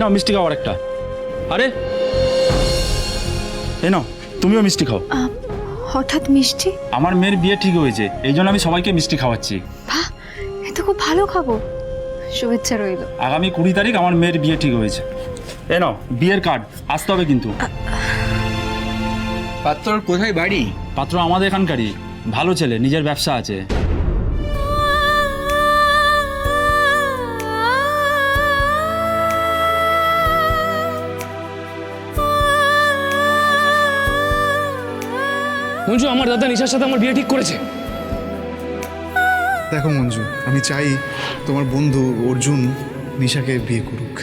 নাও মিষ্টি খাও একটা আরে! এ নাও তুমিও মিষ্টি খাও। আহ, হঠাৎ মিষ্টি? আমার মেয়ের বিয়ে ঠিক হয়েছে এই জন্য আমি সবাইকে মিষ্টি খাওয়াচ্ছি। বাহ এ তো খুব ভালো খাব। শুভেচ্ছা রইল। আগামী কুড়ি তারিখ আমার মেয়ের বিয়ে ঠিক হয়েছে। এ নাও বিয়ের কার্ড আসতে হবে কিন্তু। পাত্রর কোথায় বাড়ি? পাত্র আমাদের এখানকারই ভালো ছেলে নিজের ব্যবসা আছে। মঞ্জু আমার দাদা নিশার সাথে আমার বিয়ে ঠিক করেছে। দেখো মঞ্জু আমি চাই তোমার বন্ধু অর্জুন নিশাকে বিয়ে করুক।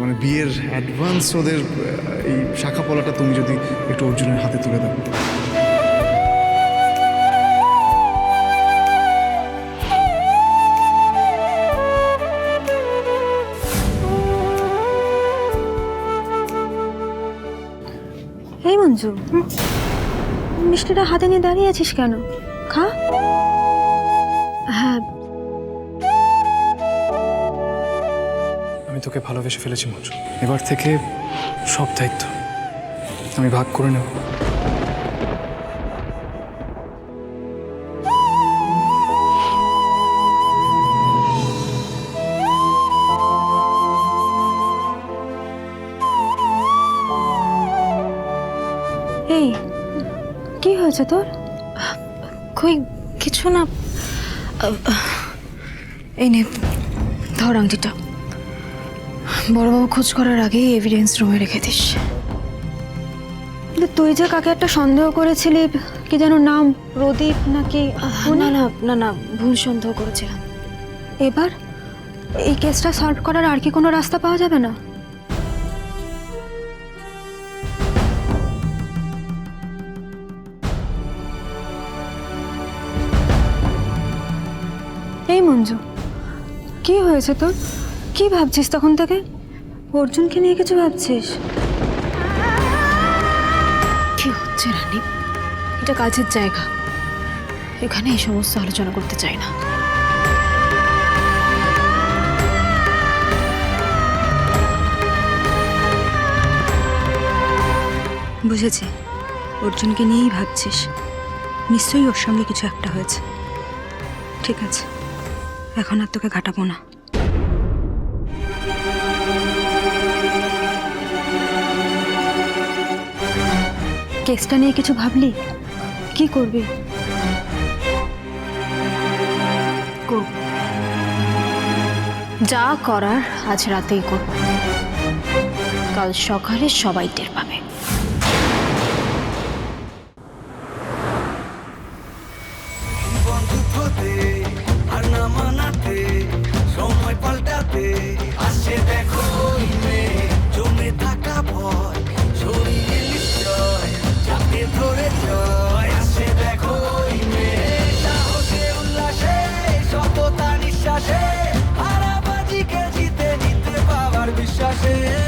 মানে বিয়ের অ্যাডভান্স ওদের এই শাখা পলাটা তুমি যদি একটু অর্জুনের হাতে তুলে দাও। এই মঞ্জু। মিষ্টিটা হাতে নিয়ে দাঁড়িয়ে আছিস কেন? খা। হ্যাঁ। আমি তোকে ভালোবেসে ফেলেছি মঞ্জু। এবার থেকে সব দায়িত্ব আমি ভাগ করে নেব। এই কি হয়েছে তোর? কই কিছু না। এই নে ধর আংটিটা। বড়বাবু খোঁজ করার আগেই এভিডেন্স রুমে রেখে দিস। তুই যে কাকে একটা সন্দেহ করেছিলি কি যেন নাম প্রদীপ নাকি না না না না ভুল সন্দেহ করেছিলাম। এবার এই কেসটা সলভ করার আর কি কোনো রাস্তা পাওয়া যাবে না? এই মঞ্জু কি হয়েছে তোর? কি ভাবছিস তখন থেকে? অর্জুনকে নিয়ে কিছু ভাবছিস? কি হচ্ছে রানী? এটা কাজের জায়গা। এখানে এই সমস্ত আলোচনা করতে চাই না। বুঝেছি। অর্জুনকে নিয়েই ভাবছিস। নিশ্চয়ই ওর সঙ্গে কিছু একটা হয়েছে। ঠিক আছে। এখন আর তোকে ঘাটাবো না। কেসটা নিয়ে কিছু ভাবলি? কি করবি? যা করার আজ রাতেই করব কাল সকালে সবাই টের পাবে। yeah.